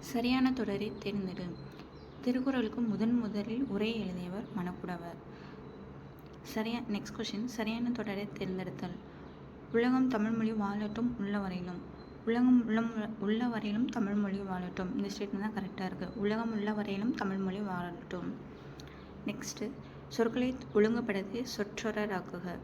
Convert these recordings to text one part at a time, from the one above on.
சரியான தொடரை தேர்ந்தெடு. திருக்குறளுக்கு முதன் முதலில் உரை எழுதியவர் மணக்குடவர். சரியா நெக்ஸ்ட் கொஷின் சரியான தொடரை தேர்ந்தெடுத்தல். உலகம் தமிழ்மொழி வாழட்டும் உள்ள வரையிலும் உலகம் உள்ளம் உள்ள வரையிலும் தமிழ்மொழி வாழட்டும். இந்த ஸ்டேட்மெண்ட் தான் கரெக்டாக இருக்குது உலகம் உள்ள வரையிலும் தமிழ்மொழி வாழட்டும். நெக்ஸ்ட்டு சொற்களை ஒழுங்குபடுத்தி சொற்றொடராக்குக.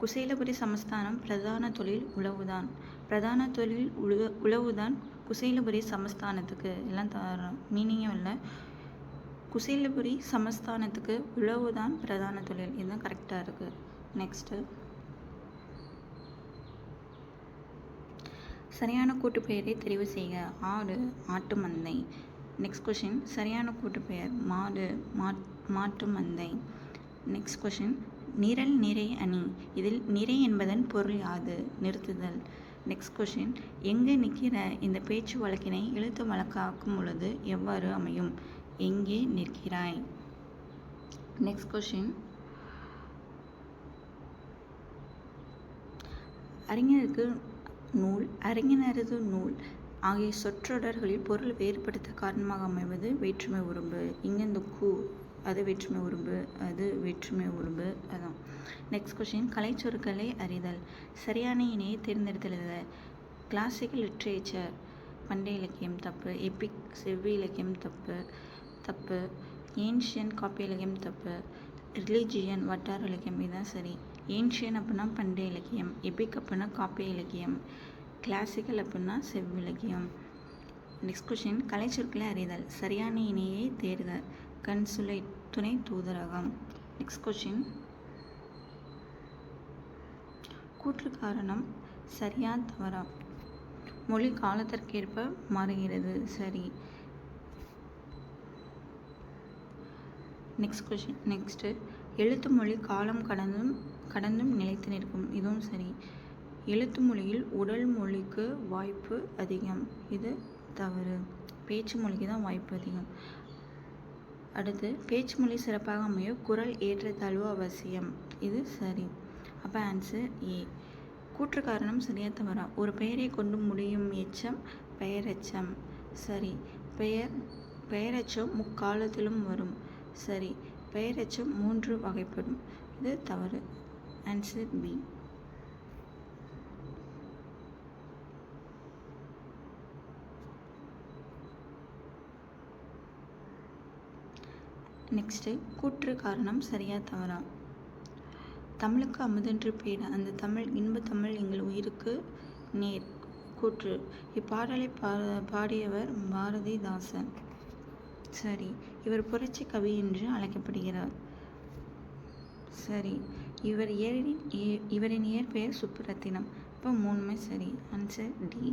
குசேலபுரி சமஸ்தானம் பிரதான தொழில் உழவுதான். பிரதான தொழில் உழு உழவுதான் குசேலபுரி சமஸ்தானத்துக்கு எல்லாம் தர மீனிங்கும் இல்லை. குசேலபுரி சமஸ்தானத்துக்கு உழவு தான் பிரதான தொழில். இதுதான் கரெக்டாக இருக்குது நெக்ஸ்ட்டு சரியான கூட்டுப்பெயரை தெரிவு செய்க. ஆடு ஆட்டு மந்தை. நெக்ஸ்ட் கொஷின் சரியான கூட்டுப்பெயர் மாடு மாட் மாட்டு மந்தை. நெக்ஸ்ட் கொஷின் நிரல் நிறை அணி. இதில் நிறை என்பதன் பொருள் யாது? நிறுத்துதல். நெக்ஸ்ட் கொஷின் எங்கே நிற்கிற இந்த பேச்சு வழக்கினை எழுத்து வழக்காக்கும் பொழுது எவ்வாறு அமையும்? எங்கே நிற்கிறாய்? நெக்ஸ்ட் கொஷின் அறிஞருக்கு நூல் அறிஞரது நூல் ஆகிய சொற்றொடர்களில் பொருள் வேறுபடுத்த காரணமாக அமைவது வேற்றுமை உறுப்பு இங்கே இந்த கூ அது வேற்றுமை உரும்பு அது வேற்றுமை உறும்பு அதான். நெக்ஸ்ட் கொஷின் கலைச்சொற்களை அறிதல். சரியான இணையை தேர்ந்தெடுத்தெழுத கிளாசிக்கல் லிட்ரேச்சர் பண்டைய இலக்கியம் தப்பு. எபிக் செவ்வி இலக்கியம் தப்பு. தப்பு. ஏன்ஷியன் காப்பி இலக்கியம் தப்பு. ரிலீஜியன் வட்டார இலக்கியம். இதுதான் சரி. ஏன்ஷியன் அப்படின்னா பண்டைய இலக்கியம். எபிக் அப்படின்னா காப்பிய இலக்கியம். கிளாசிக்கல் அப்படின்னா செவ்விலக்கியம் நெக்ஸ்ட் கொஷின் கலைச்சொற்களை அறிதல். சரியான இணையை தேர்தல். கன்சுலேட் துணை தூதரகம். நெக்ஸ்ட் கொஷின் கூற்று காரணம் சரியா தவறா? மொழி காலத்திற்கேற்ப மாறுகிறது. சரி. நெக்ஸ்ட் கொஷின் நெக்ஸ்ட்டு எழுத்து மொழி காலம் கடந்தும் கடந்தும் நிலைத்து நிற்கும். இதுவும் சரி. எழுத்து மொழியில் உடல் மொழிக்கு வாய்ப்பு அதிகம். இது தவறு. பேச்சு மொழிக்கு தான் வாய்ப்பு அதிகம். அடுத்து பேச்சு மொழி சிறப்பாக அமைய குரல் ஏற்றத்தாழ்வு அவசியம். இது சரி. அப்போ ஆன்சர் ஏ கூற்று காரணம் சரியாக தவறா? ஒரு பெயரை கொண்டு முடியும் எச்சம் பெயரெச்சம். சரி. பெயர் பெயரெச்சம் முக்காலத்திலும் வரும். சரி. பெயரெச்சம் மூன்று வகைப்படும். இது தவறு. ஆன்சர் பி நெக்ஸ்ட்டு கூற்று காரணம் சரியா தவறா? தமிழுக்கு அமுதென்று பேர் அந்த தமிழ் இன்ப தமிழ் எங்கள் உயிருக்கு நேர். கூற்று இப்பாடலை பா பாடியவர் பாரதிதாசன். சரி இவர் புரட்சி கவி என்று அழைக்கப்படுகிறார். சரி இவர் ஏரின் இவரின் இயற்பெயர் சுப்புரத்தினம். இப்போ மூணுமே சரி. ஆன்சர் டி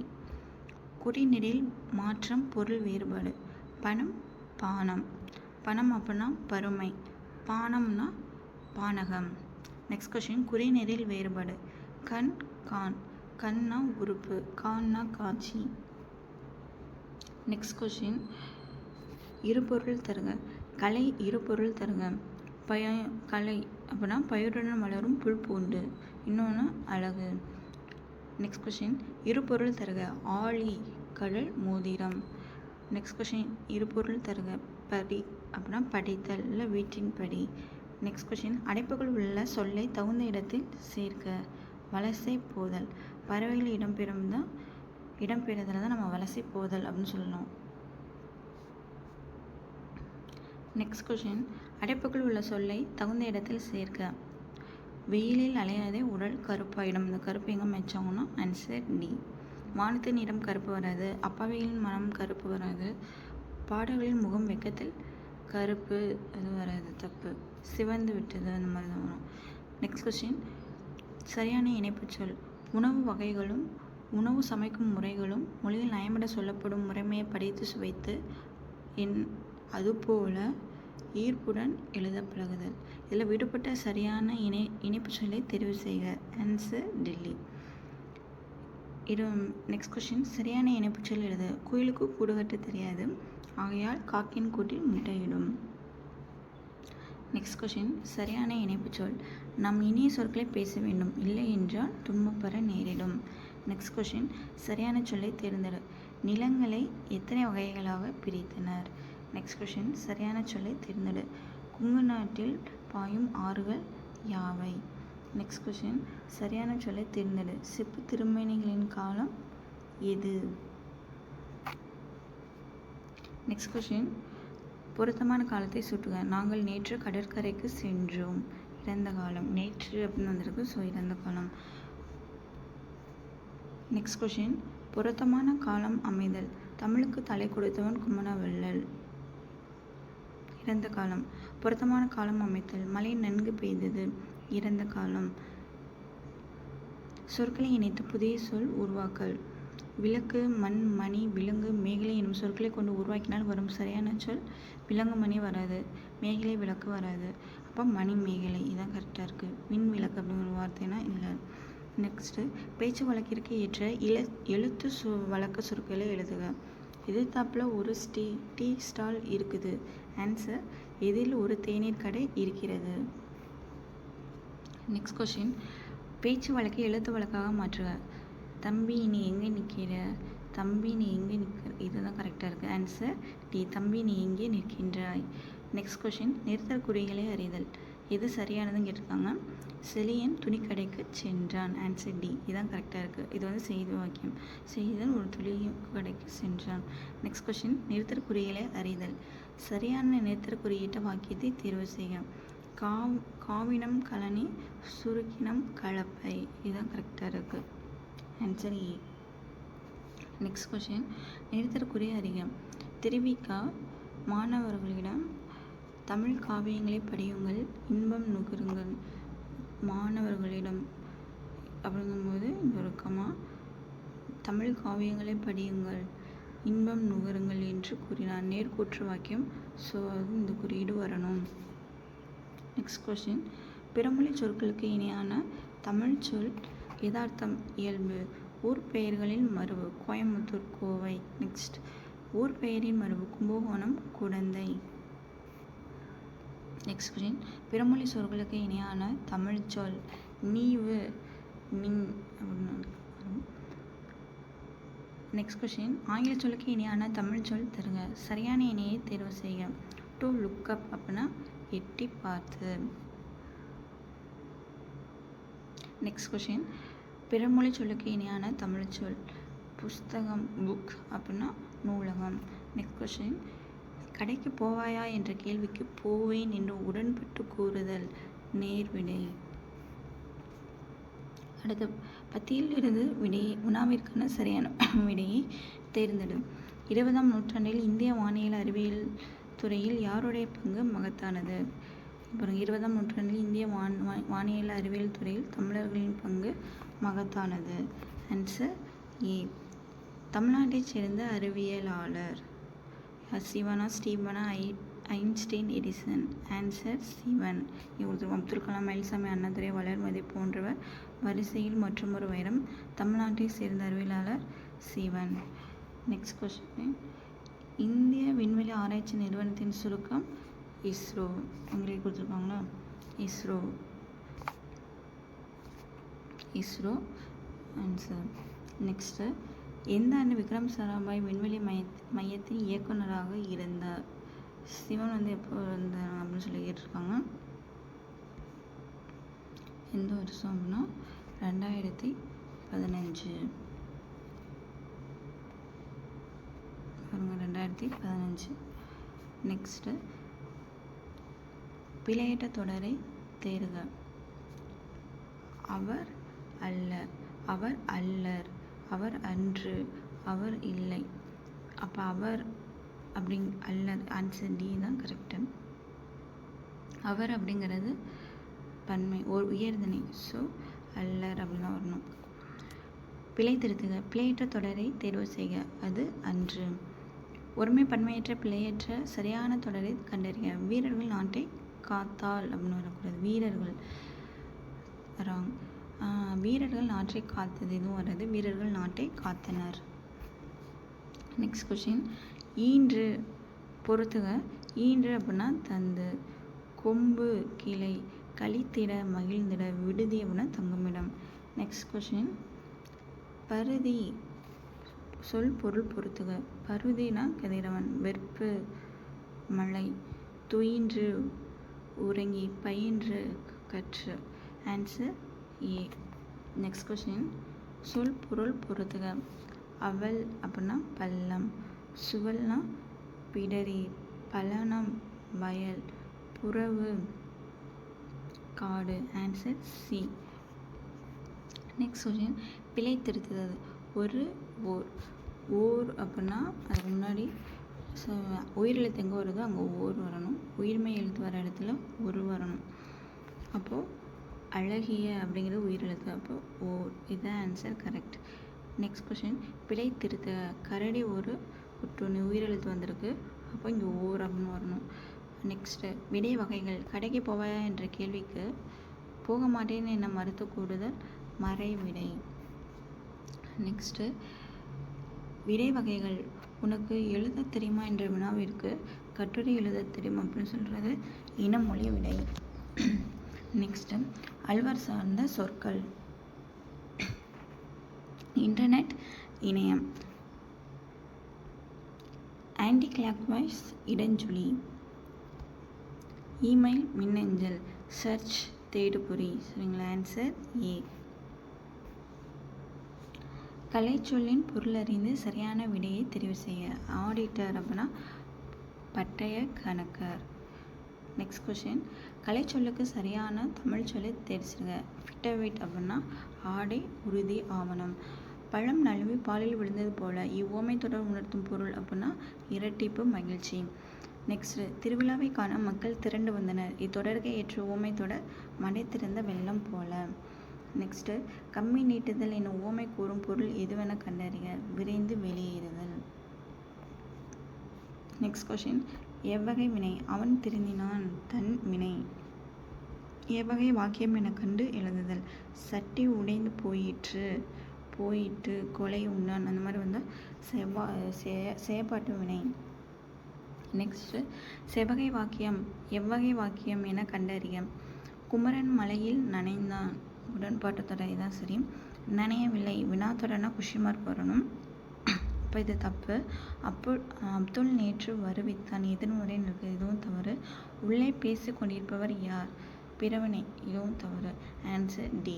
குறிநெடில் மாற்றம் பொருள் வேறுபாடு. பணம் பானம். பணம் அப்படின்னா பருமை பானம்னா பானகம். நெக்ஸ்ட் கொஷின் குறிநெறில் வேறுபாடு. கண் கான். கண்ணா உறுப்பு கான்னா காட்சி. நெக்ஸ்ட் கொஷின் இருபொருள் தருக. கலை இருபொருள் தருக. பய கலை அப்படின்னா பயிருடன் வளரும் புல் பூண்டு. இன்னொன்று அழகு. நெக்ஸ்ட் கொஷின் இருபொருள் தருக. ஆழி கடல் மோதிரம். நெக்ஸ்ட் கொஷின் இருபொருள் தருக. படி அப்படின்னா படித்தல் இல்லை வீட்டின் படி. நெக்ஸ்ட் கொஷின் அடைப்புகள் உள்ள சொல்லை தகுந்த இடத்தில் சேர்க்க. வலசை போதல். பறவைகள் இடம்பெறும் தான் இடம்பெறுதல் தான் நம்ம வலசை போதல் அப்படின்னு சொல்லணும். நெக்ஸ்ட் கொஷின் அடைப்புக்குள் உள்ள சொல்லை தகுந்த இடத்தில் சேர்க்க. வெயிலில் அலையாதே உடல் கருப்பாயிடும். இந்த கருப்பு எங்கே மெச்சாங்கன்னா ஆன்சர் டி வானத்தின் நிறம் கருப்பு வராது அப்பாவிகளின் மனம் கருப்பு வராது பாடல்களின் முகம் வெக்கத்தில் கருப்பு அது வராது தப்பு. சிவந்து விட்டது அந்த மாதிரி தான் வரும். நெக்ஸ்ட் கொஸ்டின் சரியான இணைப்பு சொல். உணவு வகைகளும் உணவு சமைக்கும் முறைகளும் மொழியில் நயமிட சொல்லப்படும் முறைமையை படித்து சுவைத்து என் அதுபோல ஈர்ப்புடன் எழுத பழகுதல். இதில் விடுபட்ட சரியான இணை இணைப்பு சொல்லை தெரிவு செய்க. ஆன்சர் டெல்லி இது நெக்ஸ்ட் கொஷின் சரியான இணைப்புச் சொல் எழுது. குயிலுக்கு கூடு கட்ட தெரியாது. ஆகையால் காக்கின் கூட்டில் முட்டையிடும். நெக்ஸ்ட் கொஷின் சரியான இணைப்புச் சொல் நாம் இனிய சொற்களை பேச வேண்டும். இல்லை என்றால் துன்பப்பெற நேரிடும். நெக்ஸ்ட் கொஷின் சரியான சொல்லை தேர்ந்தெடு. நிலங்களை எத்தனை வகைகளாக பிரித்தனர்? நெக்ஸ்ட் கொஷின் சரியான சொல்லை தேர்ந்தெடு. குங்கு நாட்டில் பாயும் ஆறுகள் யாவை? நெக்ஸ்ட் கொஷின் சரியான சொல்லை தேர்ந்தெடு. சிப்பு திருமேனிகளின் காலம் எது? நெக்ஸ்ட் கொஷின் பொருத்தமான காலத்தை சுட்டுக நாங்கள் நேற்று கடற்கரைக்கு சென்றோம். இறந்த காலம். நேற்று அப்படின்னு வந்திருக்கு. ஸோ இறந்த காலம். நெக்ஸ்ட் கொஷின் பொருத்தமான காலம் அமைதல். தமிழுக்கு தலை கொடுத்தவன் குமணவள்ளல். இறந்த காலம். பொருத்தமான காலம் அமைத்தல். மழை நன்கு பெய்தது. இறந்த காலம். சொற்களை இணைத்து புதிய சொல் உருவாக்கல். விளக்கு மண் மணி விலங்கு மேகலை எனும் சொற்களை கொண்டு உருவாக்கினால் வரும் சரியான சொல் விலங்கு மணி வராது மேகலை விளக்கு வராது. அப்போ மணி மேகலை இதான் கரெக்டாக இருக்குது மின் விளக்கு அப்படிங்கிற வார்த்தைனா இல்லை. நெக்ஸ்ட்டு பேச்சு வழக்கிற்கு ஏற்ற இல எழுத்து சொ வழக்கு சொற்களை எழுதுக. எதிர்த்தாப்பில் ஒரு ஸ்டீ டீ ஸ்டால் இருக்குது. ஆன்சர் எதில் ஒரு தேநீர் கடை இருக்கிறது. நெக்ஸ்ட் கொஷின் பேச்சு வழக்கை எழுத்து வழக்காக மாற்றுக. தம்பி நீ எங்கே நிற்கிற? தம்பி நீ எங்கே நிற்க இதுதான் கரெக்டாக இருக்குது ஆன்சர் டி தம்பி நீ எங்கே நிற்கின்றாய்? நெக்ஸ்ட் கொஷின் நிறுத்தல் குறிகளை அறிதல். எது சரியானதுன்னு கேட்டிருக்காங்க. செலியன் துணிக்கடைக்கு சென்றான். ஆன்சர் டி இதுதான் கரெக்டாக இருக்குது இது வந்து செய்தி வாக்கியம். செய்தன் ஒரு துணி கடைக்கு சென்றான். நெக்ஸ்ட் கொஷின் நிறுத்தல் குறிகளை அறிதல். சரியான நிறுத்தல் குறியிட்ட வாக்கியத்தை தேர்வு செய்க. காம் காவினம் கலனி சுருக்கினம் கலப்பை. இதுதான் கரெக்டாக இருக்குது ஆன்சர் ஏ நெக்ஸ்ட் கொஷின் நிறுத்தற்குரிய அறிகம் தெரிவிக்கா மாணவர்களிடம் தமிழ் காவியங்களை படியுங்கள் இன்பம் நுகருங்கள். மாணவர்களிடம் அப்படிங்கும்போது இங்கே இருக்கமா தமிழ் காவியங்களை படியுங்கள் இன்பம் நுகருங்கள் என்று கூறினார். நேர்கூற்று வாக்கியம். ஸோ அது இந்த குறியீடு வரணும். நெக்ஸ்ட் கொஷின் பிறமொழி சொற்களுக்கு இணையான தமிழ் சொல் யதார்த்தம் இயல்பு. ஊர் பெயர்களின் மரபு கோயம்புத்தூர் கோவை. நெக்ஸ்ட் ஊர் பெயரின் மரபு கும்பகோணம் குடந்தை. நெக்ஸ்ட் கொஷின் பிறமொழி சொற்களுக்கு இணையான தமிழ் சொல் நீவு மின் அப்படின்னு வரும் நெக்ஸ்ட் கொஷின் ஆங்கில சொல்லுக்கு இணையான தமிழ் சொல் தருங்க சரியான இணையை தேர்வு செய்க. டு லுக்கப் அப்படின்னா எட்டி பார்த்து. நெக்ஸ்ட் கொஷின் பிறமொழி சொல்லுக்கு இணையான தமிழ் சொல் புஸ்தகம் புக் அப்படின்னா நூலகம். நெக்ஸ்ட் கொஷின் கடைக்கு போவாயா என்ற கேள்விக்கு போவேன் என்று உடன்பட்டு கூறுதல் நேர்விடை அடுத்து பத்தியில் இருந்து விடையை உணாவிற்கான சரியான விடையை தேர்ந்தெடு. இருபதாம் நூற்றாண்டில் இந்திய வானியல் அறிவியல் துறையில் யாருடைய பங்கு மகத்தானது? அப்புறம் இருபதாம் நூற்றாண்டில் இந்திய வான் வானியல் அறிவியல் துறையில் தமிழர்களின் பங்கு மகத்தானது. ஆன்சர் ஏ தமிழ்நாட்டைச் சேர்ந்த அறிவியலாளர் சிவனா ஸ்டீவனா ஐ ஐன்ஸ்டீன் எடிசன். ஆன்சர் சிவன் இவர் அப்துல் கலாம் மயில்சாமி அண்ணாதுரை வளர்மதி போன்றவர் வரிசையில் மற்றொரு வைரம் தமிழ்நாட்டை சேர்ந்த அறிவியலாளர் சிவன் நெக்ஸ்ட் கொஸ்டின் இந்திய விண்வெளி ஆராய்ச்சி நிறுவனத்தின் சுருக்கம் இஸ்ரோ. உங்களுக்கு கொடுத்துருக்காங்களா? இஸ்ரோ. இஸ்ரோ ஆன்சர் நெக்ஸ்ட்டு எந்த ஆண்டு விக்ரம் சாராபாய் விண்வெளி மைய மையத்தின் இயக்குனராக இருந்தார்? சிவன் வந்து எப்போ இருந்தார் அப்படின்னு சொல்லி கேட்டிருக்காங்க. எந்த வருஷம் அப்படின்னா? ரெண்டாயிரத்தி பதினஞ்சு. பாருங்கள் ரெண்டாயிரத்தி பதினஞ்சு. நெக்ஸ்ட்டு பிழையற்ற தொடரை தேர்க அவர் அல்ல அவர் அல்லர் அவர் அன்று அவர் இல்லை. அப்போ அவர் அப்படிங் அல்லர் ஆன்சர் டி தான் கரெக்டு அவர் அப்படிங்கிறது பன்மை ஒரு உயர்தனை. ஸோ அல்லர் அப்படிலாம் வரணும். பிழை திருத்துக. பிழையற்ற தொடரை தேர்வு செய்க. அது அன்று. ஒருமை பன்மையற்ற பிழையற்ற சரியான தொடரை கண்டறிய வீரர்கள் நாட்டை காத்தால் அப்படின்னு வரக்கூடாது. வீரர்கள். ராங் வீரர்கள் நாட்டை காத்தது இதுவும் வராது. வீரர்கள் நாட்டை காத்தனர். நெக்ஸ்ட் கொஷின் ஈன்று பொறுத்துக ஈன்று அப்படின்னா தந்து கொம்பு கிளை கழித்திட மகிழ்ந்திட விடுதி அப்படின்னா தங்குமிடம். நெக்ஸ்ட் கொஷின் பருதி சொல் பொருள் பொறுத்துக பருதினா கதிரவன். வெறுப்பு மழை துயின்று உறங்கி பயின்று கற்று. ஆன்சர் ஏ நெக்ஸ்ட் கொஷின் சொல் பொருள் பொறுத்துக அவல் அப்படின்னா பள்ளம். சுவல்னா பிடரி. பலனம் வயல். புறவு காடு. ஆன்சர் சி நெக்ஸ்ட் கொஷின் பிழை திருத்துதல். ஒரு ஓர் ஓர் அப்படின்னா அதுக்கு முன்னாடி ஸோ உயிரெழுத்து எங்கே வருதோ அங்கே ஓர் வரணும். உயிர்மெய் எழுத்து வர இடத்துல ஒரு வரணும். அப்போது அழகிய அப்படிங்கிறது உயிரெழுத்து அப்போது ஓர் இதுதான் ஆன்சர் கரெக்ட் நெக்ஸ்ட் கொஷின் பிழை திருத்த. கரடி ஒரு ஒட்டுன்னு உயிரெழுத்து வந்திருக்கு. அப்போ இங்கே ஓர் அப்படின்னு வரணும். நெக்ஸ்ட்டு விடை வகைகள். கடைக்கு போவாயா என்ற கேள்விக்கு போக மாட்டேன்னு என்ன மறுத்து கூடுதல் மறை விடை நெக்ஸ்ட்டு விடை வகைகள் உனக்கு எழுத தெரியுமா என்ற வினாவிற்கு கட்டுரை எழுத தெரியுமா அப்படின்னு சொல்கிறது இனமொழி விடை. நெக்ஸ்ட்டு அல்வர் சார்ந்த சொற்கள். இன்டர்நெட் இணையம். ஆன்டி கிளாக்வைஸ் இடஞ்சுழி இமெயில் மின்னஞ்சல். சர்ச் தேடுபொறி. சரிங்களா? ஆன்சர் ஏ கலைச்சொல்லின் பொருள் அறிந்து சரியான விடையை தெரிவு செய்ய. ஆடிட்டர் அப்படின்னா பட்டய கணக்கர். நெக்ஸ்ட் கொஷின் கலைச்சொல்லுக்கு சரியான தமிழ் சொல்லை தெரிச்சுங்க ஃபிட்டவிட் அப்படின்னா ஆடை உறுதி ஆவணம். பழம் நழுவி பாலில் விழுந்தது போல இவ்வோமை தொடர் உணர்த்தும் பொருள் அப்படின்னா இரட்டிப்பு மகிழ்ச்சி. நெக்ஸ்ட்டு திருவிழாவை காண மக்கள் திரண்டு வந்தனர். இத்தொடர்கை ஏற்ற ஓமை தொடர் மடை திறந்த வெள்ளம் போல. நெக்ஸ்ட்டு கம்மி நீட்டுதல் என்னும் ஓமை கூறும் பொருள் எதுவென கண்டறிய விரைந்து வெளியேறுதல். நெக்ஸ்ட் கொஷின் எவ்வகை வினை? அவன் திருந்தினான் தன் வினை. எவ்வகை வாக்கியம் என கண்டு எழுதுதல். சட்டி உடைந்து போயிற்று போயிட்டு கொலை உண்டான். அந்த மாதிரி வந்து செவ்வா செயற்பாட்டு வினை. நெக்ஸ்ட்டு செவகை வாக்கியம். எவ்வகை வாக்கியம் என கண்டறிய குமரன் மலையில் நனைந்தான். உடன்பாட்டு தொடரை தான் சரி. நினையவில்லை. வினாத்தொடர்னா குஷிமார்க் வரணும் அப்போ இது தப்பு. அப்பு அப்துல் நேற்று வருவித்தான். எதிர்முறை இருக்கு இதுவும் தவறு. உள்ளே பேசி கொண்டிருப்பவர் யார்? பிறவனை. இதுவும் தவறு. ஆன்சர் டி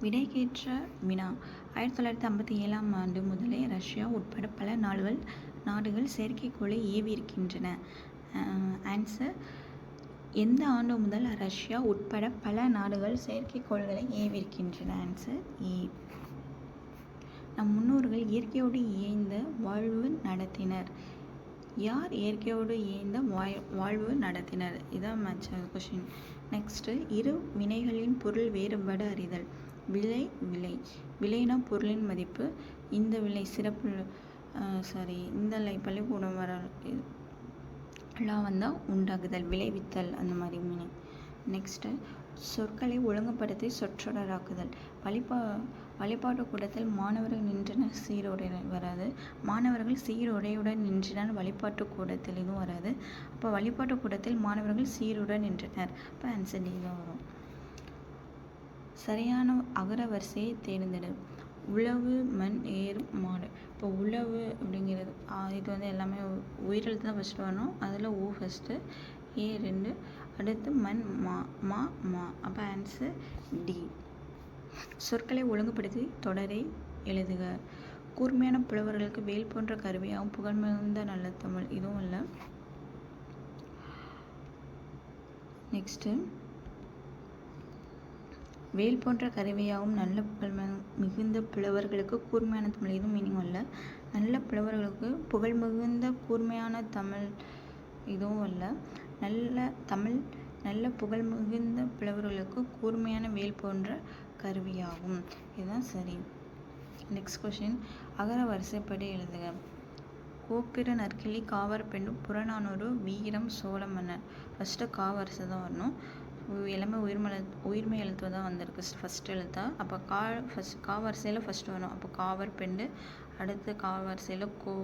விடைக்கேற்ற வினா. ஆயிரத்தி தொள்ளாயிரத்தி ஐம்பத்தி ஏழாம் ஆண்டு முதலே ரஷ்யா உட்பட பல நாடுகள் நாடுகள் செயற்கைக்கோளை ஏவி இருக்கின்றன ஆன்சர் எந்த ஆண்டு முதல் ரஷ்யா உட்பட பல நாடுகள் செயற்கைக்கோள்களை ஏவிருக்கின்றன? ஆன்சர் ஏ நம் முன்னோர்கள் இயற்கையோடு இயைந்த வாழ்வு நடத்தினர். யார் இயற்கையோடு இயைந்த வாய் வாழ்வு நடத்தினர்? இதான் மேட்ச் கொஷின் நெக்ஸ்ட்டு இரு வினைகளின் பொருள் வேறுபாடு அறிதல். விலை விலை. விலைனா பொருளின் மதிப்பு. இந்த விலை சிறப்பு சாரி இந்த லை பள்ளிக்கூடம் வர எல்லாம் வந்தால் உண்டாகுதல் விளைவித்தல் அந்த மாதிரி மீனிங் நெக்ஸ்ட்டு சொற்களை ஒழுங்குபடுத்தி சொற்றொடராக்குதல். வழிபா வழிபாட்டு கூடத்தில் மாணவர்கள் நின்றனர் சீரோடை வராது. மாணவர்கள் சீரோடையுடன் நின்றனர் வழிபாட்டு கூடத்தில் இதுவும் வராது. அப்போ வழிபாட்டு கூடத்தில் மாணவர்கள் சீருடன் நின்றனர். அப்போ ஆன்சர் டி தான் வரும். சரியான அகர வரிசையை தேர்ந்தெடு. உழவு மண் ஏர் மாடு. இப்போ உழவு அப்படிங்கிறது இது வந்து எல்லாமே உயிரெழுத்து தான் ஃபஸ்ட்டு வரணும். அதில் ஊ ஃபஸ்ட்டு ஏ ரெண்டு அடுத்து மண் மா மா மா. அப்போ ஆன்சர் டி சொற்களை ஒழுங்குபடுத்தி தொடரை எழுதுக. கூர்மையான புலவர்களுக்கு வேல் போன்ற கருவியாகவும் புகழ்மிகுந்த நல்ல தமிழ். இதுவும் இல்லை. நெக்ஸ்ட்டு வேல் போன்ற கருவியாகவும் நல்ல புகழ் மிகுந்த புலவர்களுக்கு கூர்மையான தமிழ் எதுவும் மீனிங் அல்ல. நல்ல புலவர்களுக்கு புகழ் மிகுந்த கூர்மையான தமிழ் இதுவும் அல்ல. நல்ல தமிழ் நல்ல புகழ் மிகுந்த புலவர்களுக்கு கூர்மையான வேல் போன்ற கருவியாகும். இதுதான் சரி. நெக்ஸ்ட் கொஷின் அகர வரிசைப்படி எழுதுக. கோப்பிர நற்கிளி காவர் பெண்ணு புறநானூறு வீரம் சோழ மன்னர். ஃபஸ்ட்டு காவரிசை தான் வரணும். எல்லாமே உயிர்மல உயிர்மை எழுத்து தான் வந்திருக்கு. ஃபஸ்ட் எழுத்தா அப்போ கா ஃபஸ்ட் கா வரிசையில் ஃபஸ்ட்டு வரும். அப்போ காவர் பெண்டு அடுத்து கா வரிசையில் கோ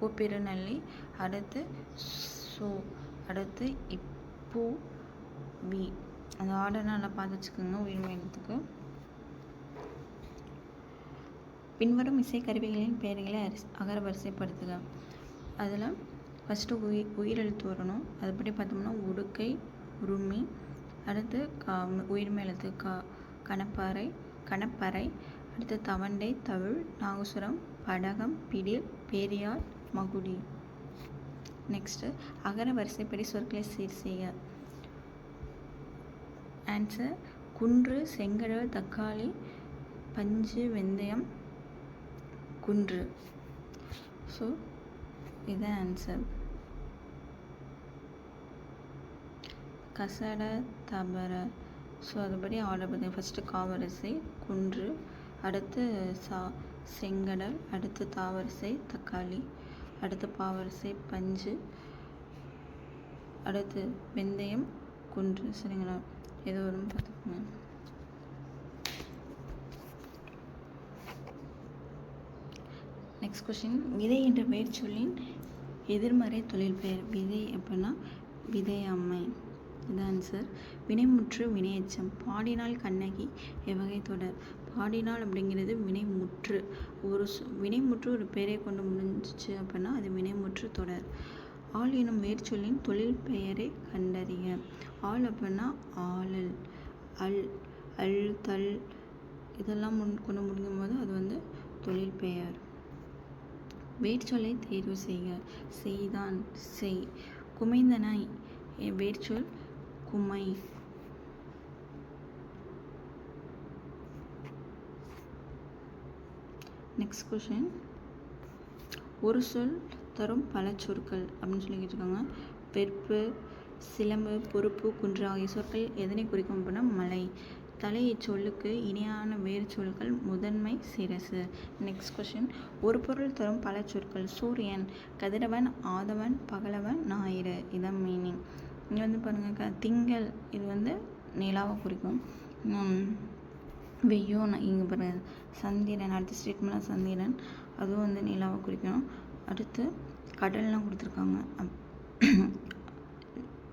கோப்பிருநல்லி அடுத்து சோ அடுத்து இப்போ வி. அந்த ஆர்டர் நல்லா பார்த்து வச்சுக்கோங்க உயிர்மை எழுத்துக்கு. பின்வரும் இசைக்கருவிகளின் பெயர்களை அரிஸ் அகர வரிசைப்படுத்துக. அதில் ஃபஸ்ட்டு உயிர் உயிரெழுத்து வரணும். அதுபடி பார்த்தோம்னா உடுக்கை உருமி அடுத்து கா உயிர்மை எழுத்து கா கணப்பாறை கணப்பறை அடுத்து தவண்டை தவிழ் நாகசுரம் படகம் பிடில் பேரியார் மகுடி. நெக்ஸ்ட்டு அகர வரிசைப்படி சொற்களை சீர் செய்ய ஆன்சர் குன்று செங்கடல் தக்காளி பஞ்சு வெந்தயம் குன்று. ஸோ இதுதான் ஆன்சர் கசட தபர ஸோ அதுபடி ஆர்டர் பண்ணுங்கள் ஃபஸ்ட்டு காவரிசை குன்று அடுத்து சா செங்கடல் அடுத்து தாவரிசை தக்காளி அடுத்து பாவரிசை பஞ்சு அடுத்து வெந்தயம் குன்று. சரிங்களா? எது வரும் பார்த்துக்கோங்க. நெக்ஸ்ட் கொஷின் விதை என்ற பெயர் சொல்லின் எதிர்மறை தொழில் பெயர். விதை எப்படின்னா விதை அம்மை இது ஆன்சர் வினைமுற்று வினையச்சம். பாடினால் கண்ணகி எவ்வகை தொடர். பாடினால் அப்படிங்கிறது வினைமுற்று. ஒரு வினைமுற்று ஒரு பெயரை கொண்டு முடிஞ்சிச்சு அப்படின்னா அது வினைமுற்று தொடர். ஆள் எனும் வேர்ச்சொல்லின் தொழில் பெயரை கண்டறிய. ஆள் அப்படின்னா ஆளல் அல் அல் தல் இதெல்லாம் முன் கொண்டு முடிக்கும் போது அது வந்து தொழில் பெயர். வேர்ச்சொல்லை தேர்வு செய்க. செய்தான் செய். குமைந்தனாய் வேர்ச்சொல் குமை நெக்ஸ்ட் கொஷின் ஒரு சொல் தரும் பல சொற்கள் அப்படின்னு சொல்லி கேட்டிருக்காங்க வெற்பு சிலம்பு பொறுப்பு குன்று ஆகிய சொற்கள் எதனை குறிக்கும் அப்படின்னா மலை. தலை இச்சொல்லுக்கு இணையான வேறு சொற்கள் முதன்மை சிரசு. நெக்ஸ்ட் கொஷின் ஒரு பொருள் தரும் பல சொற்கள். சூரியன் கதிரவன் ஆதவன் பகலவன் ஞாயிறு. இதான் மீனிங் இங்கே வந்து பாருங்கள் க திங்கள். இது வந்து நிலாவை குறிக்கும். வெய்யோ வெய்யோன் இங்கே பாருங்கள் சந்திரன் அடுத்த ஸ்டேட்மெண்ட்டில் சந்திரன். அதுவும் வந்து நிலாவை குறிக்கும் அடுத்து கடல்லாம் கொடுத்துருக்காங்க. அப்-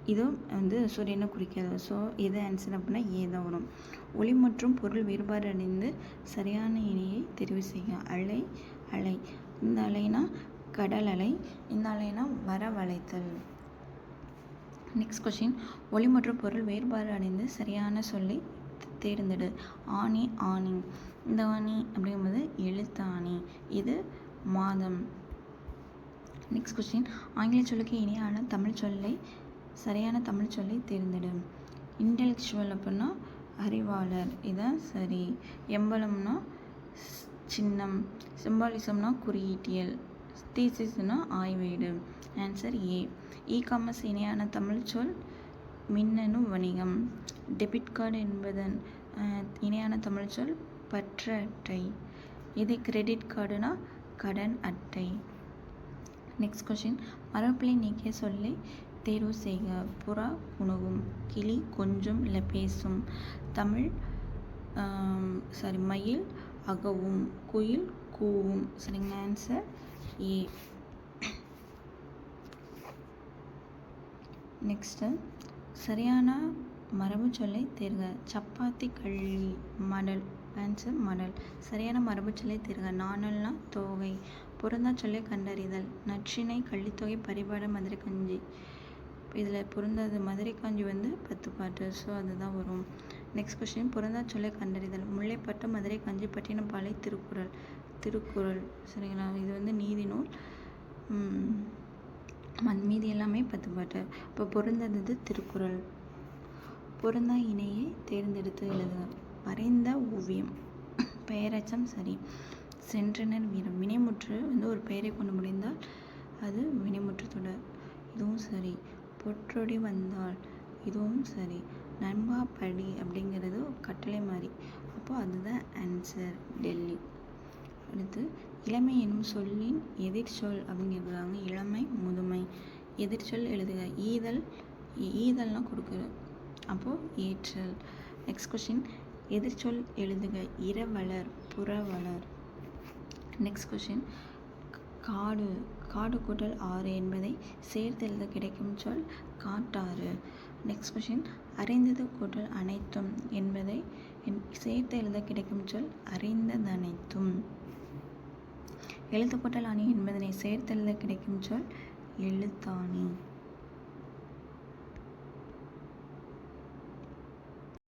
இதுவும் வந்து சூரியனை குறிக்காது. ஸோ எது ஆன்சர் அப்படின்னா ஏதோ வரும் ஒளி மற்றும் பொருள் வேறுபாடு அடைந்து சரியான இணையை தெரிவு செய்ய அலை அலை. இந்த அலைனா கடல் அலை. இந்த அலைனா வரவழைத்தல் நெக்ஸ்ட் கொஷின் ஒளி மற்றும் பொருள் வேறுபாடு அடைந்து சரியான சொல்லை தேர்ந்தெடு. ஆணி ஆணி. இந்த ஆணி அப்படிங்கும்போது எழுத்தாணி. இது மாதம். Next question. ஆங்கில சொல்லுக்கு இணையான தமிழ் சொல்லை சரியான தமிழ் சொல்லை தேர்ந்தெடு. இன்டெலெக்சுவல் அப்படின்னா அறிவாளர். இதான் சரி. எம்பலம்னா சின்னம். சிம்பாலிசம்னா குறியீட்டியல். தீசிஸ்னா ஆய்வேடு. Answer A. இ காமர்ஸ் இணையான தமிழ் சொல் மின்னணு வணிகம். டெபிட் கார்டு என்பதன் இணையான தமிழ் சொல் பற்ற அட்டை. இது கிரெடிட் கார்டுனா கடன் அட்டை. நெக்ஸ்ட் கொஷின் மரப்பிள்ளை நீக்கிய சொல்லை தேர்வு செய்க. புறா உணவும் கிளி கொஞ்சம் இல்லை பேசும். தமிழ் சாரி மயில் அகவும். குயில் கூவும். சரிங்க ஆன்சர் ஏ நெக்ஸ்ட்டு சரியான மரபு சொல்லை தேர்க. சப்பாத்தி கள்ளி மடல் ஆன்சர் மடல். சரியான மரபு சொல்லை தேர்க. நாணல்னா தோகை. பொருந்தா சொல்லை கண்டறிதல். நற்றிணை கள்ளித்தொகை பரிபாட மதுரை கஞ்சி. இதில் பொருந்தாது மதுரை காஞ்சி வந்து பத்து பாட்டு. ஸோ அதுதான் வரும். நெக்ஸ்ட் கொஸ்டின் பொருந்தா சொல்லை கண்டறிதல். முல்லைப்பட்டு மதுரை காஞ்சி பட்டினப்பாலை திருக்குறள். திருக்குறள். சரிங்களா? இது வந்து நீதி நூல். மீதி எல்லாமே பத்து பாட்டு இப்போ பொருந்தது திருக்குறள். பொருந்தா இணையை தேர்ந்தெடுத்து எழுதுக. வரைந்த ஓவியம். பெயரச்சம் சரி. சென்றனர் வீரம். வினைமுற்று வந்து ஒரு பெயரை கொண்டு முடிந்தால் அது வினைமுற்று தொடர். இதுவும் சரி. பொற்றொடி வந்தால் இதுவும் சரி. நண்பா படி அப்படிங்கிறது கட்டளை மாதிரி அப்போது அதுதான் ஆன்சர் டெல்லி. அடுத்து இளமை எனும் சொல்லின் எதிர்ச்சொல் அப்படிங்கிறாங்க இளமை முதுமை. எதிர்ச்சொல் எழுதுக. ஈதல் ஈதல்லாம் கொடுக்குற. அப்போது ஏற்றல். நெக்ஸ்ட் கொஷின் எதிர்ச்சொல் எழுதுக. இரவலர் புறவலர். நெக்ஸ்ட் கொஷின் காடு காடு கூட்டல் ஆறு என்பதை சேர்த்து எழுத கிடைக்கும் சொல் காட்டாறு. நெக்ஸ்ட் கொஷின் அறிந்தது கூட்டல் அனைத்தும் என்பதை என்- சேர்த்து எழுத கிடைக்கும் சொல் அறிந்ததனைத்தும். எழுத்துக்கூட்டல் அணி என்பதனை சேர்த்தெழுத கிடைக்கும் சொல் எழுத்தாணி.